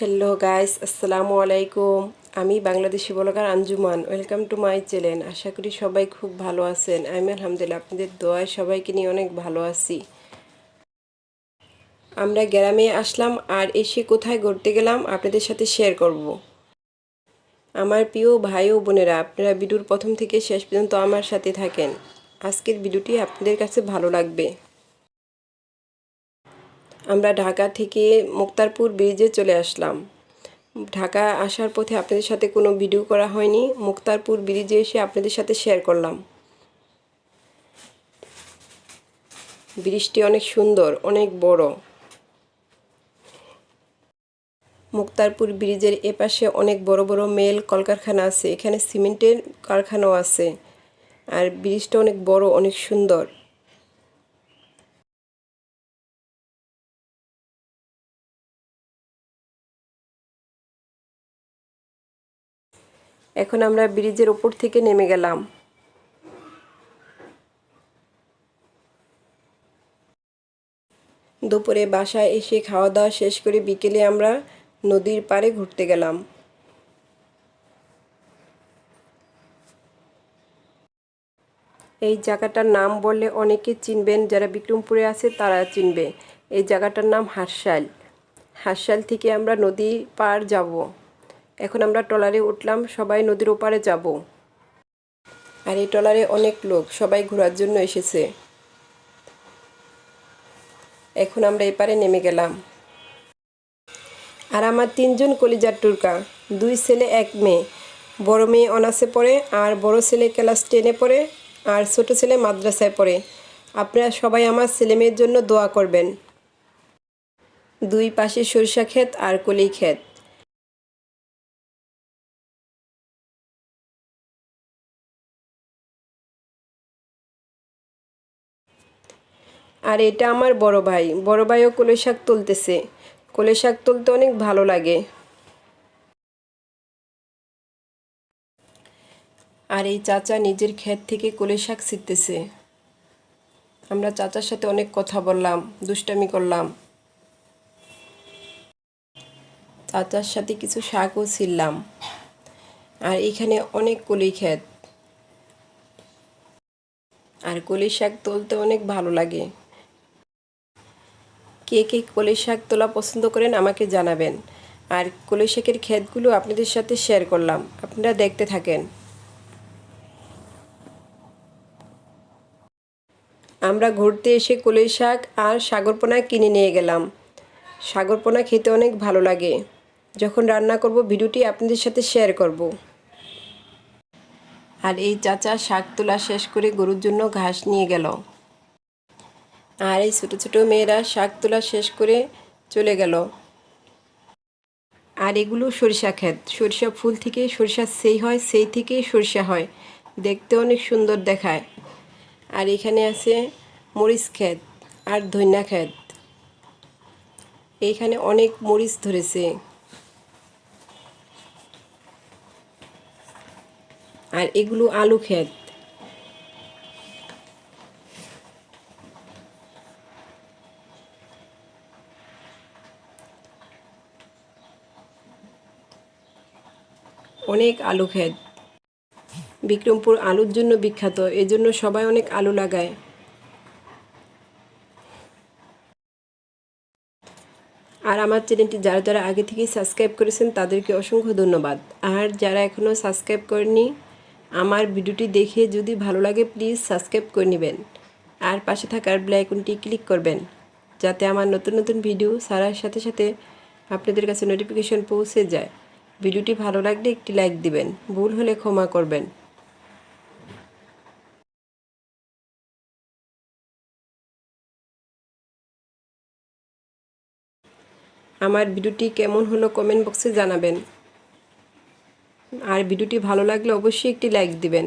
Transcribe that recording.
Hello guys আসসালামু আলাইকুম আমি Bangladeshi blogger Anjuman. Welcome to my channel আশা করি সবাই খুব ভালো আছেন। আমি আলহামদুলিল্লাহ আপনাদের দোয়ায় সবাইকে নিয়ে অনেক ভালো আছি। আমরা গ্রামে আসলাম আর এসে কোথায় ঘুরতে গেলাম আপনাদের সাথে শেয়ার করব। আমার প্রিয় ভাই ও বোনেরা, আপনারা ভিডিওর প্রথম থেকে শেষ পর্যন্ত আমার সাথে থাকেন। আজকের ভিডিওটি আপনাদের কাছে ভালো লাগবে। আমরা ঢাকা থেকে মুক্তারপুর ব্রিজে চলে আসলাম। ঢাকা আসার পথে আপনাদের সাথে কোনো ভিডিও করা হয়নি। মুক্তারপুর ব্রিজে এসে আপনাদের সাথে শেয়ার করলাম। ব্রিজটি অনেক সুন্দর, অনেক বড়। মুক্তারপুর ব্রিজের এপাশে অনেক বড় বড় মেল কলকারখানা আছে। এখানে সিমেন্টের কারখানাও আছে। আর ব্রিজটা অনেক বড়, অনেক সুন্দর। এখন আমরা ব্রিজের ওপর থেকে নেমে গেলাম। দুপুরে বাসায় এসে খাওয়া দাওয়া শেষ করে বিকেলে আমরা নদীর পাড়ে ঘুরতে গেলাম। এই জায়গাটার নাম বললে অনেকে চিনবেন, যারা বিক্রমপুরে আছে তারা চিনবে। এই জায়গাটার নাম হাঁসশাল হাঁসশাল থেকে আমরা নদী পার যাব। এখন আমরা ট্রলারে উঠলাম, সবাই নদীর ওপারে যাব। আর এই ট্রলারে অনেক লোক, সবাই ঘোরার জন্য এসেছে। এখন আমরা এপারে নেমে গেলাম। আর আমার তিনজন কলিজার টুরকা, দুই ছেলে, এক মেয়ে। বড় মেয়ে অনার্সে পড়ে, আর বড় ছেলে ক্লাস টেনে পড়ে, আর ছোট ছেলে মাদ্রাসায় পড়ে। আপনারা সবাই আমার ছেলে মেয়ের জন্য দোয়া করবেন। দুই পাশে সরিষা ক্ষেত আর কলি ক্ষেত। আর এটা আমার বড় ভাই। বড় ভাইও কলে শাক তুলতেছে। কলে শাক তুলতে অনেক ভালো লাগে। আর এই চাচা নিজের ক্ষেত থেকে কলে শাক ছিটতেছে। আমরা চাচার সাথে অনেক কথা বললাম, দুষ্টামি করলাম। চাচার সাথে কিছু শাকও ছিললাম আর এখানে অনেক কলি ক্ষেত। আর কলি শাক তুলতে অনেক ভালো লাগে। কে কে কলি শাক তোলা পছন্দ করেন আমাকে জানাবেন। আর কলি শাকের ক্ষেতগুলো আপনাদের সাথে শেয়ার করলাম। আপনারা দেখতে থাকেন। আমরা ঘুরতে এসে কলি শাক আর সাগরপোনা কিনে নিয়ে গেলাম। সাগরপোনা খেতে অনেক ভালো লাগে। যখন রান্না করব, ভিডিওটি আপনাদের সাথে শেয়ার করব। আর এই চাচা শাক তোলা শেষ করে গরুর জন্য ঘাস নিয়ে গেল। আর এই ছোটো ছোটো মেয়েরা শাক তোলা শেষ করে চলে গেল। আর এগুলো সরিষা ক্ষেত। সরিষা ফুল থেকে সরিষা সেই হয়, সেই থেকেই সরিষা হয়। দেখতে অনেক সুন্দর দেখায়। আর এখানে আছে মরিচ ক্ষেত আর ধন্যা ক্ষেত। এইখানে অনেক মরিচ ধরেছে। আর এগুলো আলু ক্ষেত। অনেক আলু ক্ষেত বিক্রমপুর আলুর জন্য বিখ্যাত, এজন্য সবাই অনেক আলু লাগায়। আর আমার চ্যানেলটি যারা যারা আগে থেকেই সাবস্ক্রাইব করেছেন, তাদেরকে অসংখ্য ধন্যবাদ। আর যারা এখনও সাবস্ক্রাইব করেনি আমার ভিডিওটি দেখে যদি ভালো লাগে, প্লিজ সাবস্ক্রাইব করে নেবেন। আর পাশে থাকার ব্লাইকনটি ক্লিক করবেন, যাতে আমার নতুন নতুন ভিডিও সারার সাথে সাথে আপনাদের কাছে নোটিফিকেশন পৌঁছে যায়। ভিডিওটি ভালো লাগলে একটি লাইক দিবেন। ভুল হলে ক্ষমা করবেন। আমার ভিডিওটি কেমন হলো কমেন্ট বক্সে জানাবেন। আর ভিডিওটি ভালো লাগলে অবশ্যই একটি লাইক দিবেন।